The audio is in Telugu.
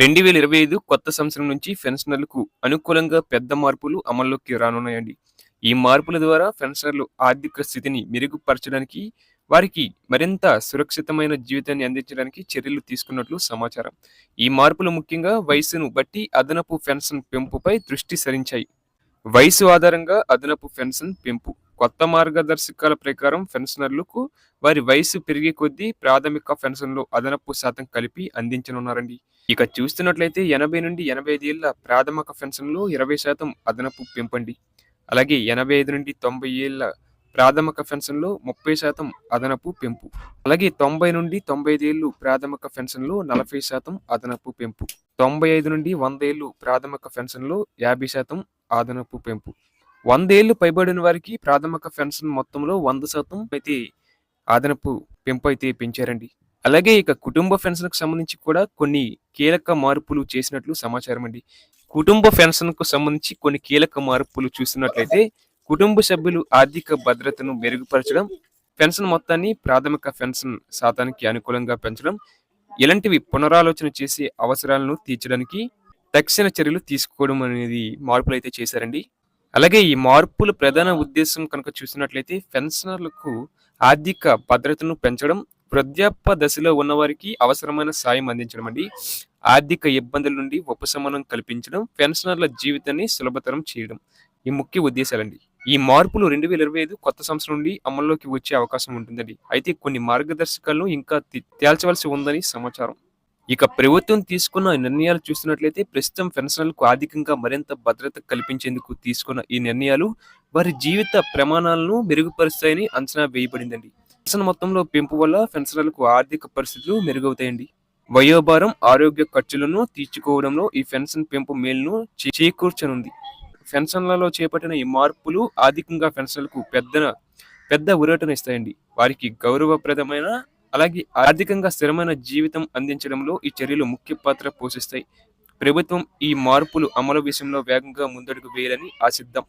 రెండు వేల ఇరవై ఐదు కొత్త సంవత్సరం నుంచి పెన్షనర్లకు అనుకూలంగా పెద్ద మార్పులు అమల్లోకి రానున్నాయండి. ఈ మార్పుల ద్వారా పెన్షనర్లు ఆర్థిక స్థితిని మెరుగుపరచడానికి వారికి మరింత సురక్షితమైన జీవితాన్ని అందించడానికి చర్యలు తీసుకున్నట్లు సమాచారం. ఈ మార్పులు ముఖ్యంగా వయసును బట్టి అదనపు పెన్షన్ పెంపుపై దృష్టి సరించాయి. వయసు ఆధారంగా అదనపు పెన్షన్ పెంపు. కొత్త మార్గదర్శకాల ప్రకారం పెన్షనర్లకు వారి వయసు పెరిగే కొద్దీ ప్రాథమిక పెన్షన్లో అదనపు శాతం కలిపి అందించనున్నారండి. ఇక చూస్తున్నట్లయితే ఎనభై నుండి ఎనభై ఐదు ఏళ్ళ ప్రాథమిక పెన్షన్లో ఇరవై శాతం అదనపు పెంపండి. అలాగే ఎనభై ఐదు నుండి తొంభై ఏళ్ళ ప్రాథమిక పెన్షన్లో ముప్పై శాతం అదనపు పెంపు. అలాగే తొంభై నుండి తొంభై ఐదు ఏళ్ళు ప్రాథమిక పెన్షన్లో నలభై శాతం అదనపు పెంపు. తొంభై ఐదు నుండి వంద ఏళ్ళు ప్రాథమిక పెన్షన్లో యాభై శాతం అదనపు పెంపు. వందేళ్ళు పైబడిన వారికి ప్రాథమిక పెన్షన్ మొత్తంలో వంద శాతం అయితే అదనపు పెంపు అయితే పెంచారండి. అలాగే ఇక కుటుంబ పెన్షన్కు సంబంధించి కూడా కొన్ని కీలక మార్పులు చేసినట్లు సమాచారం అండి. కుటుంబ పెన్షన్కు సంబంధించి కొన్ని కీలక మార్పులు చూస్తున్నట్లయితే కుటుంబ సభ్యులు ఆర్థిక భద్రతను మెరుగుపరచడం పెన్షన్ మొత్తాన్ని ప్రాథమిక పెన్షన్ శాతానికి అనుకూలంగా పెంచడం ఇలాంటివి పునరాలోచన చేసే అవసరాలను తీర్చడానికి తక్షణ చర్యలు తీసుకోవడం అనేది మార్పులు అయితే చేశారండి. అలాగే ఈ మార్పుల ప్రధాన ఉద్దేశం కనుక చూసినట్లయితే పెన్షనర్లకు ఆర్థిక భద్రతను పెంచడం వృద్ధాప్య దశలో ఉన్నవారికి అవసరమైన సాయం అందించడం అండి. ఆర్థిక ఇబ్బందుల నుండి ఉపశమనం కల్పించడం పెన్షనర్ల జీవితాన్ని సులభతరం చేయడం ఈ ముఖ్య ఉద్దేశాలండి ఈ మార్పులు రెండు వేల ఇరవై ఐదు కొత్త సంవత్సరం నుండి అమల్లోకి వచ్చే అవకాశం ఉంటుందండి. అయితే కొన్ని మార్గదర్శకాలను ఇంకా తేల్చవలసి ఉందని సమాచారం. ఇక ప్రభుత్వం తీసుకున్న నిర్ణయాలు చూస్తున్నట్లయితే ప్రస్తుతం పెన్షనర్లకు ఆర్థికంగా మరింత భద్రత కల్పించేందుకు తీసుకున్న ఈ నిర్ణయాలు వారి జీవిత ప్రమాణాలను మెరుగుపరుస్తాయని అంచనా వేయబడిందండి. మొత్తంలో పెంపు వల్ల పెన్షనర్లకు ఆర్థిక పరిస్థితులు మెరుగవుతాయండి. వయోభారం ఆరోగ్య ఖర్చులను తీర్చుకోవడంలో ఈ పెన్షన్ పెంపు మేలును చేకూర్చనుంది. పెన్షన్లలో చేపట్టిన ఈ మార్పులు ఆర్థికంగా పెన్షన్లకు పెద్ద పెద్ద ఉరటనిస్తాయండి వారికి గౌరవప్రదమైన అలాగే ఆర్థికంగా స్థిరమైన జీవితం అందించడంలో ఈ చర్యలు ముఖ్య పాత్ర పోషిస్తాయి. ప్రభుత్వం ఈ మార్పులు అమలు విషయంలో వేగంగా ముందడుగు వేయాలని ఆశిద్దాం.